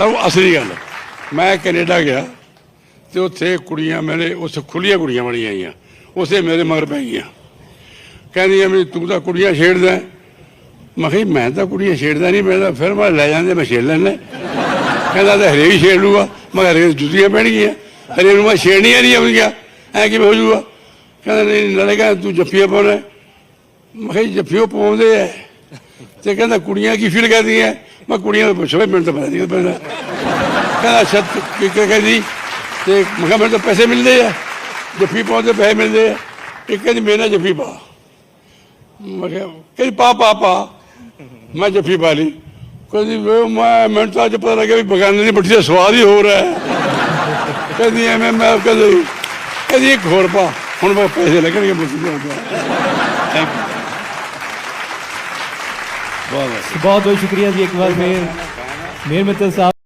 ਤਾਂ ਉਹ ਅਸਲੀ ਗੱਲ ਮੈਂ ਕੈਨੇਡਾ ਗਿਆ ਤੇ ਉੱਥੇ ਕੁੜੀਆਂ ਮੇਰੇ ਉਸ ਖੁੱਲੀਆਂ ਕੁੜੀਆਂ ਵਾਲੀਆਂ ਆਈਆਂ। ਉਸੇ ਮੇਰੇ ਮਗਰ ਪੈ ਗਈਆਂ। ਕਹਿੰਦੀਆਂ ਵੀ ਤੂੰ ਤਾਂ ਕੁੜੀਆਂ ਛੇੜਦਾ ਮੈਂ ਕਿਹਾ ਜੀ, ਮੈਂ ਤਾਂ ਕੁੜੀਆਂ ਛੇੜਦਾ ਨਹੀਂ ਮੈਂ ਤਾਂ ਫਿਰ ਮੈਂ ਲੈ ਜਾਂਦੇ ਮੈਂ ਛੇੜ ਲੈਣਾ ਕਹਿੰਦਾ ਤਾਂ ਹਰੇ ਵੀ ਛੇੜ ਲੂਗਾ। ਮੈਂ ਕਿਹਾ ਹਰੇਕ ਜੁੱਤੀਆਂ ਪੈਣਗੀਆਂ ਹਰੇ ਨੂੰ ਮੈਂ ਛੇੜਨੀਆਂ ਨਹੀਂ ਆਉਂਦੀਆਂ। ਐ ਕਿਵੇਂ ਹੋ ਜੂਗਾ ਕਹਿੰਦਾ ਨਹੀਂ ਨਾਲੇ ਕਹਿੰਦਾ ਤੂੰ ਜੱਫੀਆਂ ਪਾਉਣਾ ਮੈਂ ਕਿਹਾ ਜੀ, ਜੱਫੀਆਂ ਪਾਉਂਦੇ ਐ ਤੇ ਕਹਿੰਦਾ, ਕੁੜੀਆਂ ਕੀ ਫੀਲ ਕਰਦੀਆਂ ਮੈਂ ਕੁੜੀਆਂ ਨੂੰ ਪੁੱਛੋ ਮੈਨੂੰ ਤਾਂ ਪਤਾ ਨਹੀਂ ਪੈਂਦਾ ਕਹਿੰਦਾ, ਅੱਛਾ ਕੀ ਕਹਿੰਦੀ ਤੇ ਮੈਂ ਕਿਹਾ, ਮੈਨੂੰ ਤਾਂ ਪੈਸੇ ਮਿਲਦੇ ਆ, ਜੱਫੀ ਪਾਉਂਦੇ ਪੈਸੇ ਮਿਲਦੇ ਆ। ਇੱਕ ਕਹਿੰਦੀ, ਮੇਰੇ ਨਾਲ ਜੱਫੀ ਪਾ। ਮੈਂ ਕਿਹਾ, ਕਹਿੰਦੀ, ਪਾ ਪਾ ਪਾ। ਮੈਂ ਜੱਫੀ ਪਾ ਲਈ। ਕਹਿੰਦੀ ਮੈਂ, ਮੈਨੂੰ ਤਾਂ ਅੱਜ ਪਤਾ ਲੱਗਿਆ ਵੀ ਬਗਾਨੇ ਦੀ ਮੱਠੀ ਦਾ ਸਵਾਦ ਹੀ ਹੋਰ ਹੈ। ਕਹਿੰਦੀ, ਐਵੇਂ ਮੈਂ ਕਹਿੰਦੀ ਕਹਿੰਦੀ, ਇੱਕ ਹੋਰ ਪਾ। ਹੁਣ ਮੈਂ ਪੈਸੇ ਲੱਗਣਗੇ ਮੁਸਲਿਮ ਥੈਂਕ ਯੂ ਬਹੁਤ ਬਹੁਤ ਸ਼ੁਕਰੀਆ ਜੀ ਇੱਕ ਵਾਰ ਫੇਰ। ਮੇਰ ਮਿੱਤਲ ਸਾਹਿਬ।